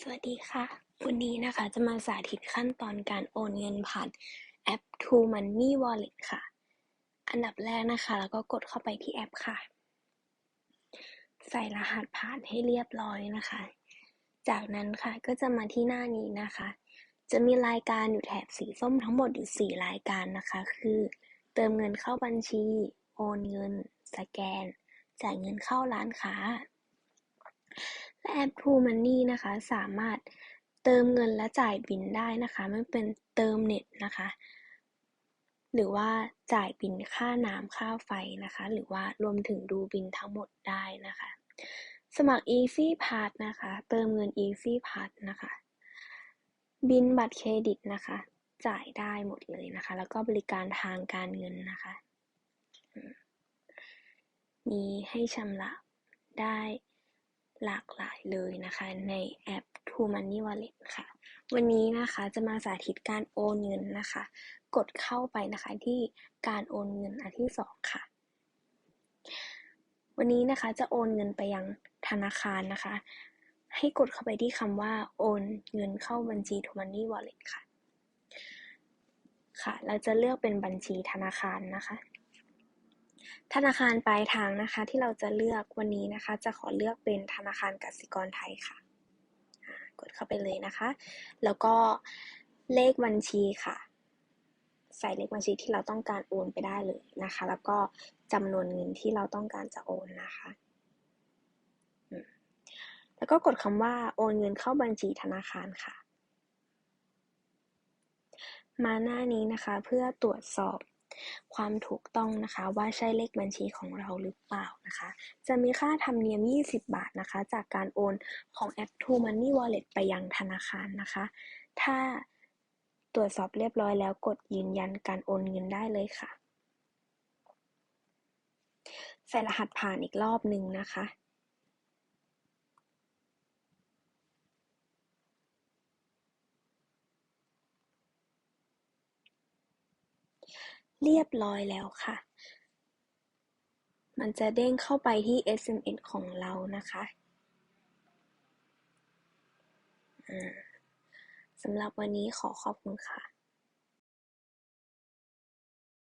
สวัสดีค่ะ วันนี้นะคะจะมาสาธิตขั้นตอนการโอนเงินผ่านแอป True Money Wallet ค่ะ อันดับแรกนะคะ แล้วก็กดเข้าไปที่แอปค่ะ ใส่รหัสผ่านให้เรียบร้อยนะคะ จากนั้นค่ะก็จะมาที่หน้านี้นะคะ จะมีรายการอยู่แถบสีส้มทั้งหมดอยู่ 4 รายการนะคะ คือ เติมเงินเข้าบัญชี โอนเงิน สแกน จ่ายเงินเข้าร้านค้า แอป True Money นะคะ สามารถเติมเงินและจ่ายบิลได้นะคะ ไม่เป็นเติมเน็ตนะคะ หรือว่าจ่ายบิลค่าน้ำค่าไฟนะคะ หรือว่ารวมถึงดูบิลทั้งหมดได้นะคะ สมัคร Easy Pass นะคะ เติมเงิน Easy Pass นะคะ บินบัตรเครดิตนะคะ จ่ายได้หมดเลยนะคะ แล้วก็บริการทางการเงินนะคะ มีให้ชำระได้ หลากหลายเลยนะคะในแอป True Money Wallet ค่ะ วันนี้นะคะจะมาสาธิตการโอนเงินนะคะ กดเข้าไปนะคะที่การโอนเงินอันที่สองค่ะ วันนี้นะคะจะโอนเงินไปยังธนาคารนะคะ ให้กดเข้าไปที่คำว่าโอนเงินเข้าบัญชี True Money Wallet ค่ะ ค่ะ เราจะเลือกเป็นบัญชีธนาคารนะคะ ธนาคารปลายทางนะคะ ที่เราจะเลือกวันนี้นะคะ จะขอเลือกเป็นธนาคารกสิกรไทยค่ะ กดเข้าไปเลยนะคะ แล้วก็เลขบัญชีค่ะ ใส่เลขบัญชีที่เราต้องการโอนไปได้เลยนะคะ แล้วก็จำนวนเงินที่เราต้องการจะโอนนะคะแล้วก็กดคำว่าโอนเงินเข้าบัญชีธนาคารค่ะ มาหน้านี้นะคะเพื่อตรวจสอบ ความถูกต้องนะคะ ว่าใช่เลขบัญชีของเราหรือเปล่านะคะ จะมีค่าธรรมเนียม 20 บาทนะคะ จากการโอนของแอป True Money Wallet ไปยังธนาคารนะคะ ถ้าตรวจสอบเรียบร้อยแล้วกดยืนยันการโอนเงินได้เลยค่ะ ใส่รหัสผ่านอีกรอบหนึ่งนะคะ เรียบร้อยแล้วค่ะ มันจะเด้งเข้าไปที่ SMS ของเรานะคะสำหรับวันนี้ขอขอบคุณค่ะ